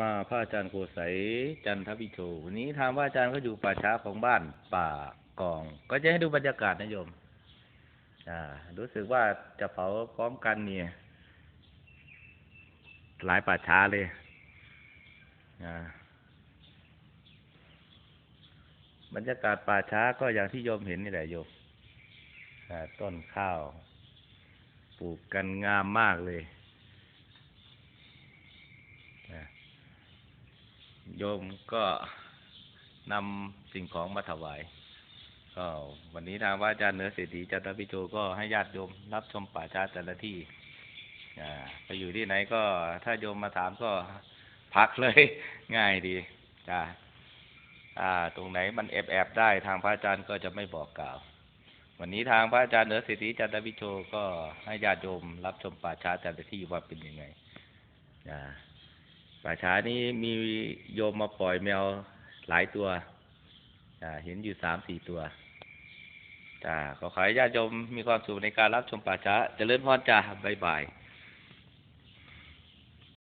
มาพระอาจารย์โกใสยจันทวิโชวันนี้ทางพระอาจารย์ก็อยู่ป่าช้าของบ้านป่ากอง ก็จะให้ดูบรรยากาศนะโยม อ่า รู้สึกว่าจะเผาพร้อมกันเนี่ย หลายป่าช้าเลยอ่าบรรยากาศป่าช้าก็อย่างที่โยมเห็นนี่แหละโยมต้นข้าว ปลูกกันงามมากเลยนะ โยมก็นำสิ่งของมาถวาย ก็วันนี้ทางว่าอาจารย์เนื้อเศรษฐีจันทพิโจก็ให้ญาติโยมรับชมป่าช้าแต่ละที่อ่าไปอยู่ที่ไหนก็ถ้าโยมมาถามก็พักเลยง่ายดีจ้าอ่า ตรงไหนมันแอบแอบได้ทางพระอาจารย์ก็จะไม่บอกกล่าว วันนี้ทางพระอาจารย์เหนือเศรษฐีจันทวิโชก็ให้ญาติโยมรับชมป่าช้าแต่ละที่ว่าเป็นยังไงอ่า ป่าช้านี้มีโยมมาปล่อยแมวหลายตัวอ่าเห็นอยู่สามสี่ตัวจ้าขอขอให้ญาติโยมมีความสุขในการรับชมป่าช้าเจริญพรจ้าบ๊ายบาย